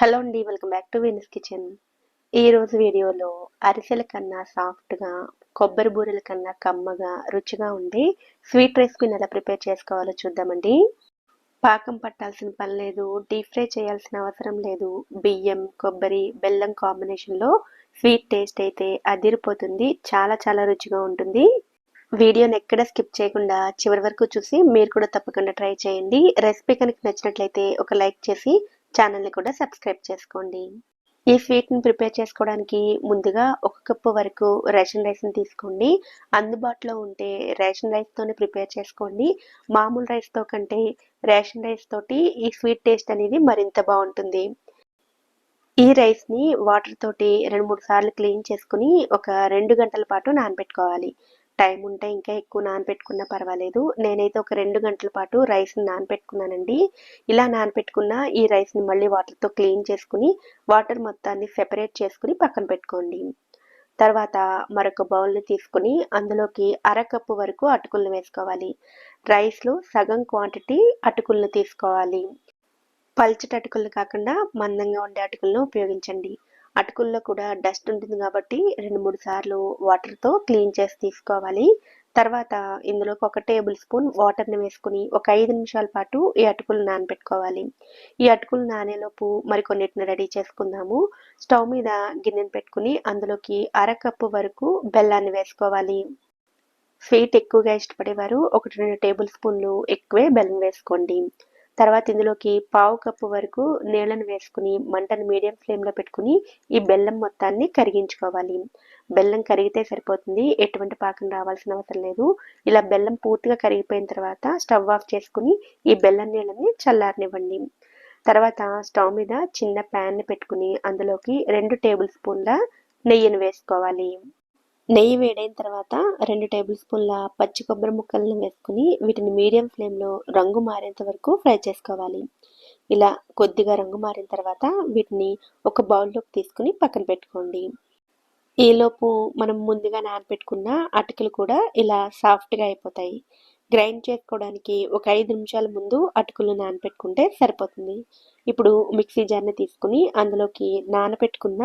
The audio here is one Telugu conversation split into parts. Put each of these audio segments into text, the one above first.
హలో అండి welcome back to Venus kitchen. ఈరోజు వీడియోలో అరిసెల కన్నా సాఫ్ట్గా కొబ్బరి బూరెల కన్నా కమ్మగా రుచిగా ఉండే స్వీట్ రెసిపీని ఎలా ప్రిపేర్ చేసుకోవాలో చూద్దామండి. పాకం పట్టాల్సిన పని లేదు డీప్ ఫ్రై చేయాల్సిన అవసరం లేదు. బియ్యం కొబ్బరి బెల్లం కాంబినేషన్లో స్వీట్ టేస్ట్ అయితే అదిరిపోతుంది చాలా చాలా రుచిగా ఉంటుంది. వీడియోని ఎక్కడ స్కిప్ చేయకుండా చివరి వరకు చూసి మీరు కూడా తప్పకుండా ట్రై చేయండి. రెసిపీ కనుక నచ్చినట్లయితే ఒక లైక్ చేసి ఛానల్ని కూడా సబ్స్క్రైబ్ చేసుకోండి. ఈ స్వీట్ని ప్రిపేర్ చేసుకోవడానికి ముందుగా ఒక కప్పు వరకు రేషన్ రైస్ని తీసుకోండి. అందుబాటులో ఉంటే రేషన్ రైస్తోనే ప్రిపేర్ చేసుకోండి. మామూలు రైస్తో కంటే రేషన్ రైస్ తోటి ఈ స్వీట్ టేస్ట్ అనేది మరింత బాగుంటుంది. ఈ రైస్ని వాటర్ తోటి రెండు మూడు సార్లు క్లీన్ చేసుకుని ఒక రెండు గంటల పాటు నానబెట్టుకోవాలి. టైం ఉంటే ఇంకా ఎక్కువ నానబెట్టుకున్నా పర్వాలేదు. నేనైతే ఒక రెండు గంటల పాటు రైస్ని నానబెట్టుకున్నానండి ఇలా నానబెట్టుకున్న ఈ రైస్ని మళ్ళీ వాటర్తో క్లీన్ చేసుకుని వాటర్ మొత్తాన్ని సెపరేట్ చేసుకుని పక్కన పెట్టుకోండి. తర్వాత మరొక బౌల్ని తీసుకుని అందులోకి అరకప్పు వరకు అటుకులను వేసుకోవాలి. రైస్లో సగం క్వాంటిటీ అటుకులను తీసుకోవాలి. పల్చటి అటుకులు కాకుండా మందంగా ఉండే అటుకులను ఉపయోగించండి. అటుకుల్లో కూడా డస్ట్ ఉంటుంది కాబట్టి రెండు మూడు సార్లు వాటర్తో క్లీన్ చేసి తీసుకోవాలి. తర్వాత ఇందులోకి ఒక టేబుల్ స్పూన్ వాటర్ని వేసుకుని ఒక ఐదు నిమిషాల పాటు ఈ అటుకులు నానబెట్టుకోవాలి ఈ అటుకులు నానేలోపు మరికొన్నిటిని రెడీ చేసుకుందాము. స్టవ్ మీద గిన్నెను పెట్టుకుని అందులోకి అరకప్పు వరకు బెల్లాన్ని వేసుకోవాలి. స్వీట్ ఎక్కువగా ఇష్టపడేవారు ఒకటి రెండు టేబుల్ స్పూన్లు ఎక్కువే బెల్లం వేసుకోండి. తర్వాత ఇందులోకి పావు కప్పు వరకు నీళ్ళను వేసుకుని మంటను మీడియం ఫ్లేమ్లో పెట్టుకుని ఈ బెల్లం మొత్తాన్ని కరిగించుకోవాలి. బెల్లం కరిగితే సరిపోతుంది. ఎటువంటి పాకం రావాల్సిన అవసరం లేదు. ఇలా బెల్లం పూర్తిగా కరిగిపోయిన తర్వాత స్టవ్ ఆఫ్ చేసుకుని ఈ బెల్లం నీళ్ళని చల్లారనివ్వండి. తర్వాత స్టవ్ మీద చిన్న ప్యాన్ని పెట్టుకుని అందులోకి రెండు టేబుల్ స్పూన్ల నెయ్యిని వేసుకోవాలి. నెయ్యి వేడైన తర్వాత రెండు టేబుల్ స్పూన్ల పచ్చి కొబ్బరి ముక్కలను వేసుకుని వీటిని మీడియం ఫ్లేమ్లో రంగు మారేంత వరకు ఫ్రై చేసుకోవాలి. ఇలా కొద్దిగా రంగు మారిన తర్వాత వీటిని ఒక బౌల్లోకి తీసుకుని పక్కన పెట్టుకోండి. ఈలోపు మనం ముందుగా నానబెట్టుకున్న అటుకులు కూడా ఇలా సాఫ్ట్గా అయిపోతాయి. గ్రైండ్ చేసుకోవడానికి ఒక ఐదు నిమిషాల ముందు అటుకులు నానబెట్టుకుంటే సరిపోతుంది. ఇప్పుడు మిక్సీ జార్ని తీసుకుని అందులోకి నానబెట్టుకున్న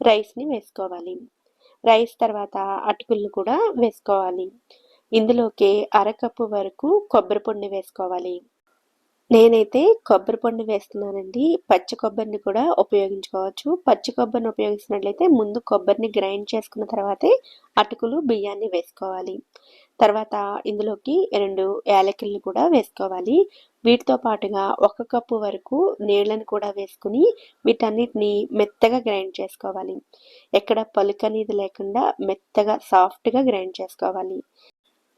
రైస్ని వేసుకోవాలి. రైస్ తర్వాత అటుకులను కూడా వేసుకోవాలి. ఇందులోకి అరకప్పు వరకు కొబ్బరి పొడిని వేసుకోవాలి. నేనైతే కొబ్బరి పొడిని వేస్తున్నానండి. పచ్చి కొబ్బరిని కూడా ఉపయోగించుకోవచ్చు. పచ్చి కొబ్బరిని ఉపయోగించినట్లయితే ముందు కొబ్బరిని గ్రైండ్ చేసుకున్న తర్వాతే అటుకులు బియ్యాన్ని వేసుకోవాలి. తర్వాత ఇందులోకి రెండు యాలకులను కూడా వేసుకోవాలి. వీటితో పాటుగా ఒక కప్పు వరకు నీళ్ళను కూడా వేసుకుని వీటన్నిటిని మెత్తగా గ్రైండ్ చేసుకోవాలి. ఎక్కడ పలుకు అనేది లేకుండా మెత్తగా సాఫ్ట్గా గ్రైండ్ చేసుకోవాలి.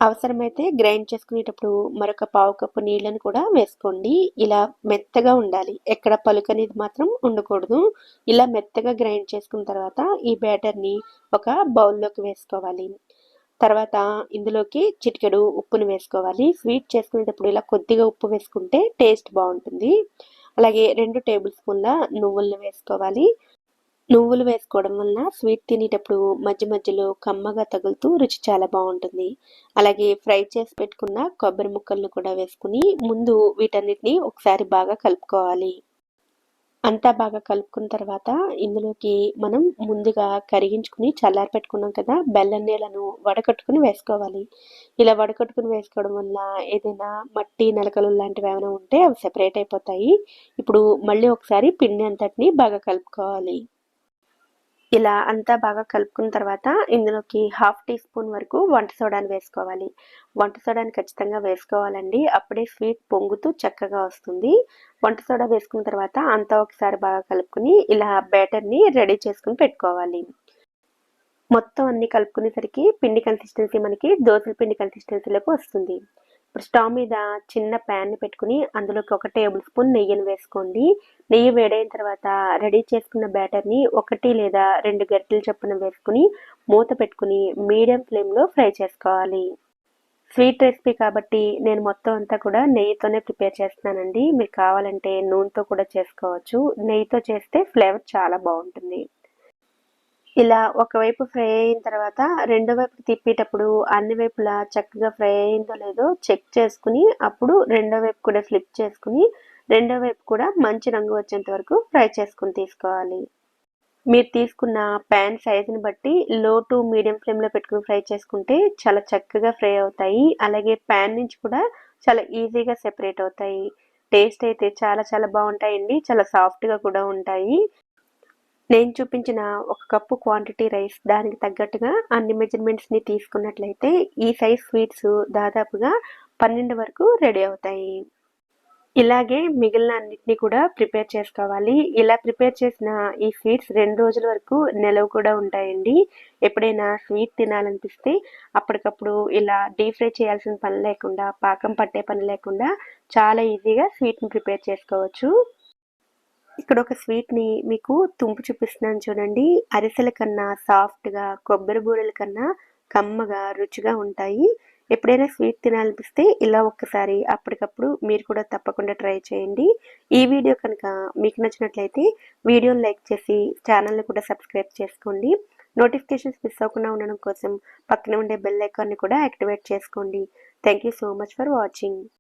అవసరమైతే గ్రైండ్ చేసుకునేటప్పుడు మరొక పావు కప్పు నీళ్ళను కూడా వేసుకోండి. ఇలా మెత్తగా ఉండాలి. ఎక్కడ పలుకు అనేది మాత్రం ఉండకూడదు. ఇలా మెత్తగా గ్రైండ్ చేసుకున్న తర్వాత ఈ బ్యాటర్ని ఒక బౌల్లోకి వేసుకోవాలి. తర్వాత ఇందులోకి చిటికెడు ఉప్పును వేసుకోవాలి. స్వీట్ చేసుకునేటప్పుడు ఇలా కొద్దిగా ఉప్పు వేసుకుంటే టేస్ట్ బాగుంటుంది. అలాగే రెండు టేబుల్ స్పూన్ల నువ్వులను వేసుకోవాలి. నువ్వులు వేసుకోవడం వలన స్వీట్ తినేటప్పుడు మధ్య మధ్యలో కమ్మగా తగులుతూ రుచి చాలా బాగుంటుంది. అలాగే ఫ్రై చేసి పెట్టుకున్న కొబ్బరి ముక్కలను కూడా వేసుకుని ముందు వీటన్నిటిని ఒకసారి బాగా కలుపుకోవాలి. అంతా బాగా కలుపుకున్న తర్వాత ఇందులోకి మనం ముందుగా కరిగించుకుని చల్లారి పెట్టుకున్నాం కదా బెల్లం నీళ్ళను వడకట్టుకుని వేసుకోవాలి. ఇలా వడకట్టుకుని వేసుకోవడం వల్ల ఏదైనా మట్టి నలకలు లాంటివి ఏమైనా ఉంటే అవి సెపరేట్ అయిపోతాయి. ఇప్పుడు మళ్ళీ ఒకసారి పిండి అంతటిని బాగా కలుపుకోవాలి. ఇలా అంతా బాగా కలుపుకున్న తర్వాత ఇందులోకి హాఫ్ టీ స్పూన్ వరకు వంట సోడాని వేసుకోవాలి. వంట సోడాని ఖచ్చితంగా వేసుకోవాలండి. అప్పుడే స్వీట్ పొంగుతూ చక్కగా వస్తుంది. వంట సోడా వేసుకున్న తర్వాత అంతా ఒకసారి బాగా కలుపుకుని ఇలా బ్యాటర్ని రెడీ చేసుకుని పెట్టుకోవాలి. మొత్తం అన్ని కలుపుకునేసరికి పిండి కన్సిస్టెన్సీ మనకి దోశల పిండి కన్సిస్టెన్సీలోకి వస్తుంది. ఇప్పుడు స్టవ్ మీద చిన్న ప్యాన్ని పెట్టుకుని అందులోకి ఒక టేబుల్ స్పూన్ నెయ్యిని వేసుకోండి. నెయ్యి వేడైన తర్వాత రెడీ చేసుకున్న బ్యాటర్ని ఒకటి లేదా రెండు గరిటెలు చొప్పున వేసుకుని మూత పెట్టుకుని మీడియం ఫ్లేమ్లో ఫ్రై చేసుకోవాలి. స్వీట్ రెసిపీ కాబట్టి నేను మొత్తం అంతా కూడా నెయ్యితోనే ప్రిపేర్ చేస్తున్నానండి. మీరు కావాలంటే నూనెతో కూడా చేసుకోవచ్చు. నెయ్యితో చేస్తే ఫ్లేవర్ చాలా బాగుంటుంది. ఇలా ఒకవైపు ఫ్రై అయిన తర్వాత రెండో వైపు తిప్పేటప్పుడు అన్ని వైపులా చక్కగా ఫ్రై అయిందో లేదో చెక్ చేసుకుని అప్పుడు రెండో వైపు కూడా ఫ్లిప్ చేసుకుని రెండో వైపు కూడా మంచి రంగు వచ్చేంత వరకు ఫ్రై చేసుకుని తీసుకోవాలి. మీరు తీసుకున్న ప్యాన్ సైజుని బట్టి లో టు మీడియం ఫ్లేమ్లో పెట్టుకుని ఫ్రై చేసుకుంటే చాలా చక్కగా ఫ్రై అవుతాయి. అలాగే ప్యాన్ నుంచి కూడా చాలా ఈజీగా సెపరేట్ అవుతాయి. టేస్ట్ అయితే చాలా చాలా బాగుంటాయండి. చాలా సాఫ్ట్గా కూడా ఉంటాయి. నేను చూపించిన ఒక కప్పు క్వాంటిటీ రైస్ దానికి తగ్గట్టుగా అన్ని మెజర్మెంట్స్ని తీసుకున్నట్లయితే ఈ సైజ్ స్వీట్స్ దాదాపుగా పన్నెండు వరకు రెడీ అవుతాయి. ఇలాగే మిగిలిన అన్నిటినీ కూడా ప్రిపేర్ చేసుకోవాలి. ఇలా ప్రిపేర్ చేసిన ఈ స్వీట్స్ రెండు రోజుల వరకు నిలవ కూడా ఉంటాయండి. ఎప్పుడైనా స్వీట్ తినాలనిపిస్తే అప్పటికప్పుడు ఇలా డీప్ ఫ్రై చేయాల్సిన పని లేకుండా పాకం పట్టే పని లేకుండా చాలా ఈజీగా స్వీట్ని ప్రిపేర్ చేసుకోవచ్చు. ఇక్కడ ఒక స్వీట్ని మీకు తుంపు చూపిస్తున్నాను చూడండి. అరిసెల కన్నా సాఫ్ట్గా కొబ్బరి బూరెల కన్నా కమ్మగా రుచిగా ఉంటాయి. ఎప్పుడైనా స్వీట్ తినాలనిపిస్తే ఇలా ఒక్కసారి అప్పటికప్పుడు మీరు కూడా తప్పకుండా ట్రై చేయండి. ఈ వీడియో కనుక మీకు నచ్చినట్లయితే వీడియోని లైక్ చేసి ఛానల్ని కూడా సబ్స్క్రైబ్ చేసుకోండి. నోటిఫికేషన్స్ మిస్ అవ్వకుండా ఉండడం కోసం పక్కన ఉండే బెల్ ఐకాన్ని కూడా యాక్టివేట్ చేసుకోండి. Thank you so much for watching